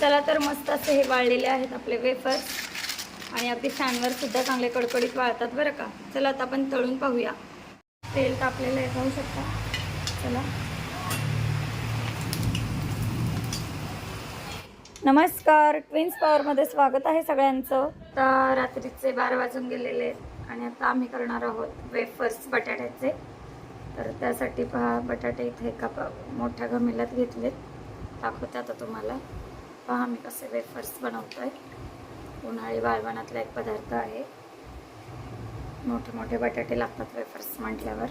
चला तर मस्त असे हे वाळलेले आहेत आपले वेफर्स आणि अगदी फॅनवर सुद्धा चांगले कडकडीत वाळतात बरं का. चला आता आपण तळून पाहूया. तेल तापलेलं आहे पाहू शकता. चला. नमस्कार. ट्विन्स पॉवरमध्ये स्वागत आहे सगळ्यांचं. तर रात्रीचे बारा वाजून गेलेले आहेत आणि आता आम्ही करणार आहोत वेफर्स बटाट्याचे. तर त्यासाठी पहा बटाटे इथे एका मोठ्या गमिलात घेतलेत. दाखवते आता तुम्हाला. पहा मी कसे वेफर्स बनवतोय. उन्हाळी बाळवणातला एक पदार्थ आहे. मोठे मोठे बटाटे लागतात वेफर्स म्हटल्यावर.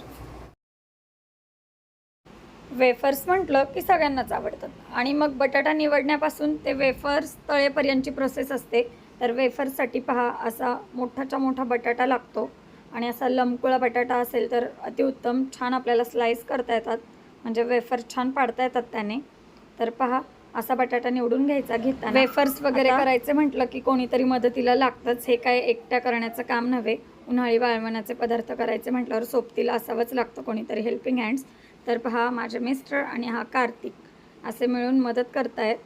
वेफर्स म्हटलं की सगळ्यांनाच आवडतात आणि मग बटाटा निवडण्यापासून ते वेफर्स तळेपर्यंतची प्रोसेस असते. तर वेफर्ससाठी पहा असा मोठाच्या मोठा बटाटा लागतो. आणि असा लमकुळा बटाटा असेल तर अतिउत्तम छान आपल्याला स्लाईस करता येतात. म्हणजे वेफर छान पाडता येतात त्याने. तर पहा असा बटाटा निवडून घ्यायचा घेताना. वेफर्स वगैरे करायचे म्हटलं की कोणीतरी मदतीला लागतंच. हे काय एकट्या करण्याचं काम नव्हे. उन्हाळी वाळवणाचे पदार्थ करायचे म्हटल्यावर सोबतीला असावंच लागतं कोणीतरी हेल्पिंग हँड्स तर पहा माझे मिस्टर आणि हा कार्तिक असे मिळून मदत करतायत.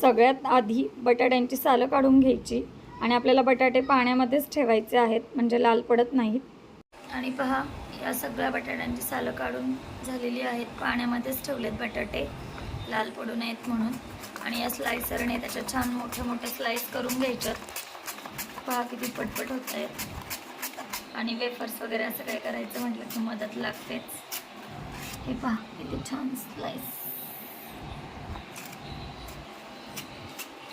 सगळ्यात आधी बटाट्यांची सालं काढून घ्यायची आणि आपल्याला बटाटे पाण्यामध्येच ठेवायचे आहेत म्हणजे लाल पडत नाहीत. आणि पहा या सगळ्या बटाट्यांची सालं काढून झालेली आहेत. पाण्यामध्येच ठेवलेत बटाटे. लाल पडू नयेत म्हणून. आणि या स्लायसरने त्याच्या छान मोठे मोठे स्लाइस करून घ्यायच्यात पहा किती पटपट होत आहेत आणि वेफर्स वगैरे असं काय करायचं म्हटलं की मदत लागतेच. हे पहा किती छान स्लाइस.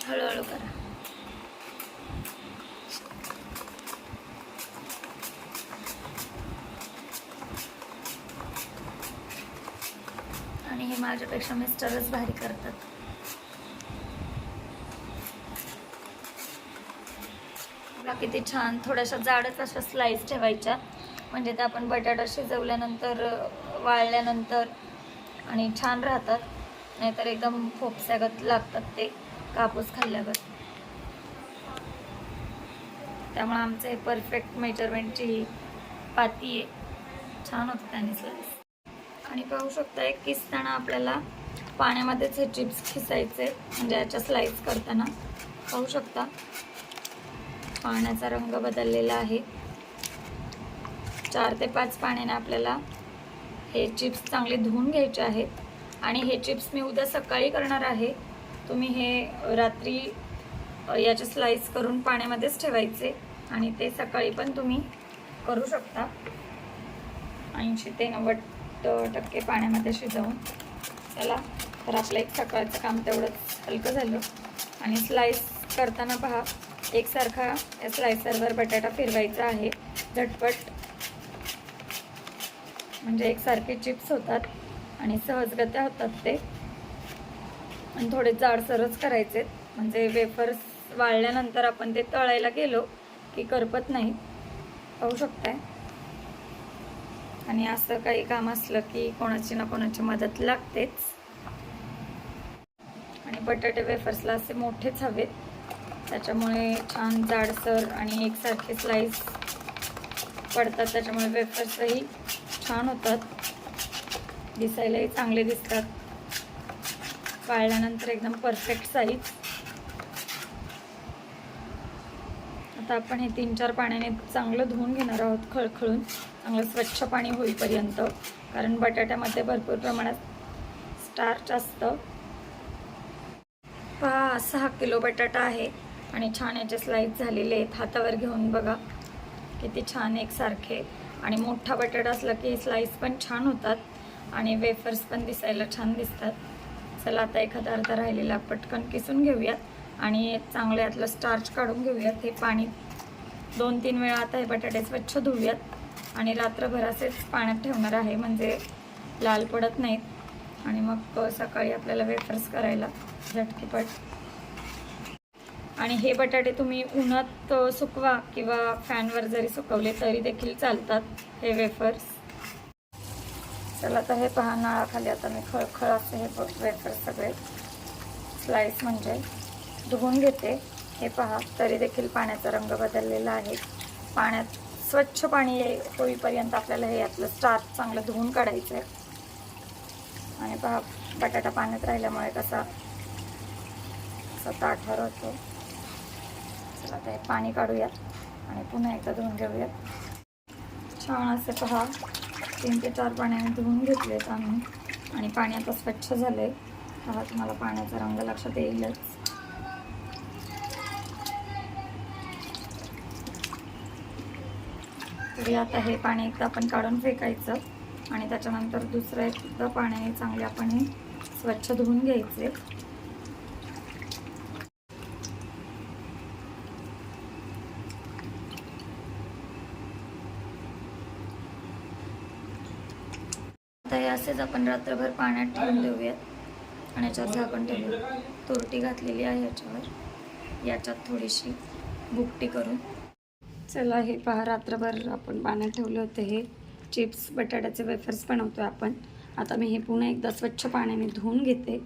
हळूहळू करा. माझ्यापेक्षा मिस्टरच भारी करतात. बघा किती छान थोड्याशा जाडच अशा स्लाइस ठेवायच्या. म्हणजे त्या आपण बटाटा शिजवल्यानंतर वाळल्यानंतर आणि छान राहतात. नाहीतर एकदम फोपस्यागत लागतात ते कापूस खाल्ल्यागत त्यामुळे आमचं हे परफेक्ट मेजरमेंटची ही पाती आहे. छान होतं त्याने स्लाइस आणि पाहू शकता एक किसताना आपल्याला पाण्यामध्येच हे चिप्स खिसायचे म्हणजे याच्या स्लाइस करताना. पाहू शकता. पाण्याचा रंग बदललेला आहे. चार ते पाच पाण्याने आपल्याला हे चिप्स चांगले धुवून घ्यायचे आहेत. आणि हे चिप्स मी उद्या सकाळी करणार आहे. तुम्ही हे रात्री याचे स्लाइस करून पाण्यामध्येच ठेवायचे आणि ते सकाळी पण तुम्ही करू शकता. ऐंशी ते नव्वद टक्के पाण्यामध्ये शिजवून चला तर आपलं एक सकाळचं काम तेवढंच हलकं झालं. आणि स्लाईस करताना पहा एकसारखा या स्लायसरवर बटाटा फिरवायचा आहे. झटपट म्हणजे एकसारखे चिप्स होतात आणि सहजगत्या होतात ते. आणि थोडे जाडसरच करायचे. म्हणजे वेफर्स वाळल्यानंतर आपण ते तळायला गेलो की करपत नाही. पाहू शकताय? आणि असं काही काम असलं की कोणाची ना कोणाची मदत लागतेच. आणि बटाटे वेफर्सला असे मोठेच हवेत. त्याच्यामुळे छान जाडसर आणि एकसारखे स्लाईस पडतात. त्याच्यामुळे वेफर्सही छान होतात. दिसायलाही चांगले दिसतात. पाळल्यानंतर एकदम परफेक्ट साईज आता आपण हे तीन चार पाण्याने चांगलं धुवून घेणार आहोत खळखळून. चांगलं स्वच्छ पाणी होईपर्यंत. कारण बटाट्यामध्ये भरपूर प्रमाणात स्टार्च असतं. पहा सहा किलो बटाटा आहे आणि छान याचे स्लाईस झालेले आहेत. हातावर घेऊन बघा. किती छान एकसारखे. आणि मोठा बटाटा असला की स्लाईस पण छान होतात आणि वेफर्स पण दिसायला छान दिसतात. चला आता एखादा अर्धा राहिलेला पटकन किसून घेऊयात आणि चांगलं यातलं स्टार्च काढून घेऊयात. हे पाणी दोन तीन वेळा आता हे बटाटे स्वच्छ धुऊयात. आणि रात्रभर असेच पाण्यात ठेवणार आहे म्हणजे लाल पडत नाहीत. आणि मग सकाळी आपल्याला वेफर्स करायला झटकीपट. आणि हे बटाटे तुम्ही उन्हात सुकवा किंवा फॅनवर जरी सुकवले तरी देखील चालतात हे वेफर्स चला तर हे पहा नळाखाली आता मी खळखळ असे हे वेफर्स सगळे. स्लाइस म्हणजे धुवून घेते. हे पहा तरी देखील पाण्याचा रंग बदललेला आहे. पाण्यात स्वच्छ पाणी होईपर्यंत आपल्याला हे यातलं स्टार्च चांगलं धुवून काढायचं आहे आणि पहा बटाटा पाण्यात राहिल्यामुळे कसा असा ताठार होतो. चला आता हे पाणी काढूयात आणि पुन्हा एकदा धुवून घेऊयात. छान असे पहा तीन ते चार पाण्याने धुवून घेतलेत आम्ही. आणि पाणी आता स्वच्छ झाले पहा तुम्हाला पाण्याचा रंग लक्षात येईलच. तरी आता हे पाणी एकदा आपण काढून फेकायचं आणि त्याच्यानंतर दुसरं एकदा पाण्याने चांगले आपण हे स्वच्छ धुवून घ्यायचे. आता हे असेच आपण रात्रभर पाण्यात ठेवून देऊयात आणि याच्यात झाकण ठेवूया तुरटी घातलेली आहे याच्यावर. याच्यात थोडीशी बुकटी करून. चला हे पहा रात्रभर आपण पाण्यात ठेवले होते हे. चिप्स बटाट्याचे वेफर्स बनवतो आपण. आता मी हे पुन्हा एकदा स्वच्छ पाण्याने धुवून घेते.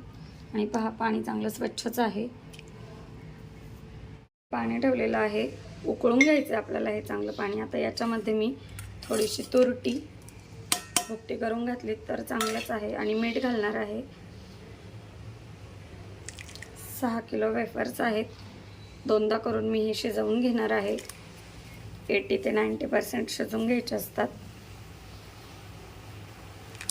आणि पहा पाणी चांगलं स्वच्छच आहे. पाणी ठेवलेलं आहे. उकळून घ्यायचं आहे आपल्याला हे चांगलं पाणी. आता याच्यामध्ये मी थोडीशी तुरटी भुकटी करून घातली तर चांगलंच आहे. आणि मीठ घालणार आहे. सहा किलो वेफर्स आहेत. दोनदा करून मी हे शिजवून घेणार आहे. एटी ते नाईंटी पर्सेंट शिजून घ्यायचे असतात.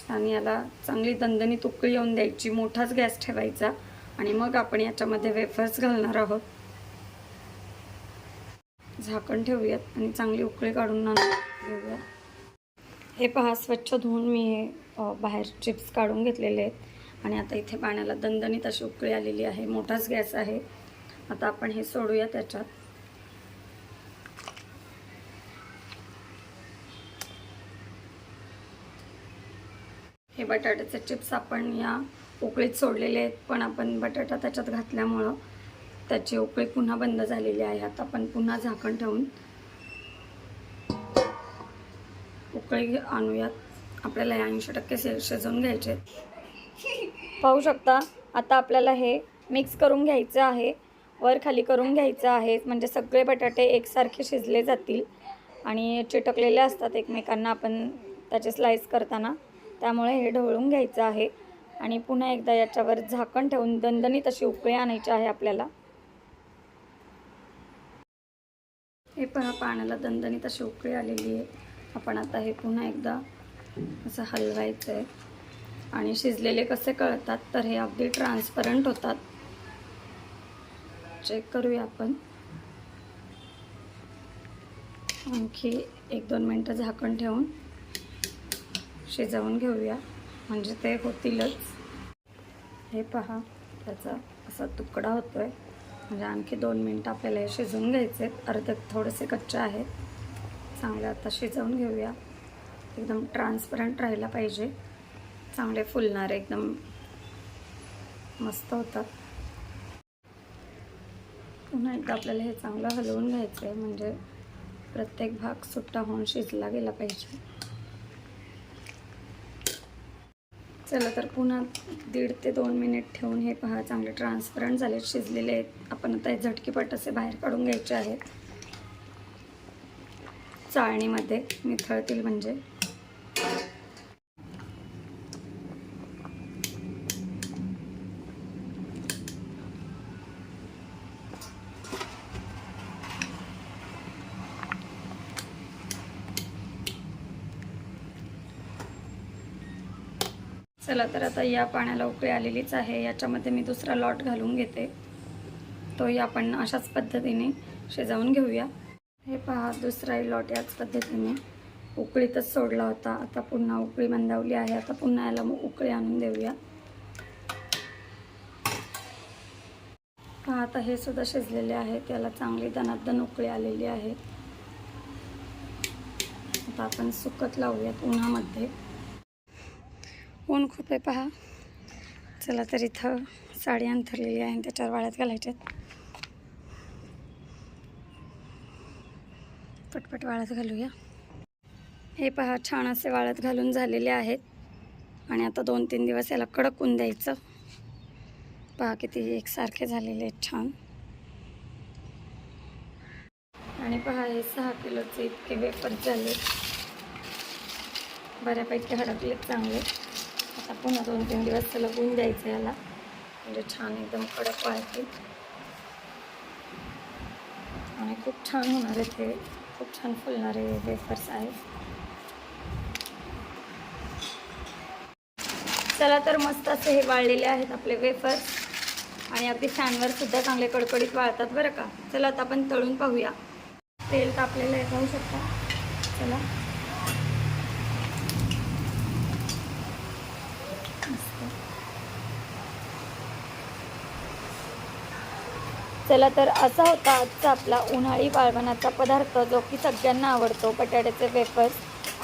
आणि याला चांगली दणदणीत उकळी येऊन द्यायची मोठाच गॅस ठेवायचा आणि मग आपण याच्यामध्ये वेफर्स घालणार आहोत. झाकण ठेवूयात आणि चांगली उकळी काढून घेऊया. हे पहा स्वच्छ धुवून मी हे बाहेर चिप्स काढून घेतलेले आहेत. आणि आता इथे पाण्याला दणदणीत अशी उकळी आलेली आहे मोठाच गॅस आहे. आता आपण हे सोडूया त्याच्यात बटाट्याचे चिप्स आपण या उकळीत सोडलेले आहेत पण आपण बटाटा त्याच्यात घातल्यामुळं त्याची उकळी पुन्हा बंद झालेली आहे. आता आपण पुन्हा झाकण ठेवून उकळी आणूयात. आपल्याला हे ऐंशी टक्के शि शिजवून घ्यायचे पाहू शकता आता आपल्याला हे मिक्स करून घ्यायचं आहे. वर खाली करून घ्यायचं आहे. म्हणजे सगळे बटाटे एकसारखे शिजले जातील आणि चिटकलेले असतात एकमेकांना आपण त्याचे स्लाईस करताना. त्यामुळे हे ढवळून घ्यायचं आहे. आणि पुन्हा एकदा याच्यावर झाकण ठेवून दणदणीत अशी उकळी आणायची आहे आपल्याला. हे पहा पाण्याला दणदणीत अशी उकळी आलेली आहे. आपण आता हे पुन्हा एकदा असं हलवायचं आहे आणि शिजलेले कसे कळतात तर हे अगदी ट्रान्सपरंट होतात. चेक करूया आपण. आणखी एक दोन मिनटं झाकण ठेवून. शिजवून घेऊया. म्हणजे ते होतीलच. हे पहा त्याचा असा तुकडा होतो आहे म्हणजे आणखी दोन मिनटं आपल्याला हे शिजवून घ्यायचे अर्धे थोडेसे कच्चे आहेत. चांगले आता शिजवून घेऊया. एकदम ट्रान्सपरंट राहायला पाहिजे. चांगले फुलणारे एकदम मस्त होतात. पुन्हा एकदा आपल्याला हे चांगलं हलवून घ्यायचं आहे म्हणजे प्रत्येक भाग सुट्टा होऊन शिजला गेला पाहिजे. चला तर पुन्हा दीड ते दोन मिनिट ठेवून हे पहा चांगले ट्रान्सपरंट झाले शिजलेले आहेत. आपण आता हे झटकीपट असे बाहेर काढून घ्यायचे आहेत. चाळणीमध्ये निथळतील म्हणजे. चला तर आता या पाण्याला उकळी आलेलीच आहे. याच्यामध्ये मी दुसरा लॉट घालून घेते. तोही आपण अशाच पद्धतीने शिजवून घेऊया. हे पहा दुसराही लॉट याच पद्धतीने. उकळीतच सोडला होता. आता पुन्हा उकळी मंदावली आहे. आता पुन्हा याला उकळी आणून देऊया. पहा आता हे सुद्धा शिजलेले आहे. त्याला चांगली दनादन उकळी आलेली आहे. आता आपण सुकत लावूयात उन्हामध्ये. ऊन खूप आहे पहा. चला तर इथं साडी अंथरलेली आहे आणि त्याच्यावर वाळत घालायच्यात. पटपट वाळत घालूया. हे पहा छान असे वाळत घालून झालेले आहेत. आणि आता दोन तीन दिवस याला कडक ऊन द्यायचं. पहा किती एकसारखे झालेले आहेत छान. आणि पहा हे सहा किलोचे इतके वेफर झाले. बऱ्यापैकी हडकलेत चांगले. आता पुन्हा दोन तीन दिवस त्याला ऊन द्यायचं याला. म्हणजे छान एकदम कडक वाळतील आणि खूप छान होणार आहे ते. खूप छान फुलणारे वेफर्स आहेत चला तर मस्त असे हे वाळलेले आहेत आपले वेफर्स आणि अगदी फॅनवर सुद्धा चांगले कडकडीत वाळतात बरं का. चला आता आपण तळून पाहूया. तेल तापलेलं आहे पाहू शकता. चला मस्त. चला तर असा होता आजचा आपला उन्हाळी वाळवणाचा पदार्थ जो की सगळ्यांना आवडतो. बटाट्याचे वेफर्स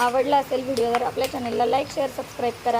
आवडला असेल व्हिडिओ तर आपल्या चॅनलला लाईक शेअर सबस्क्राईब करा.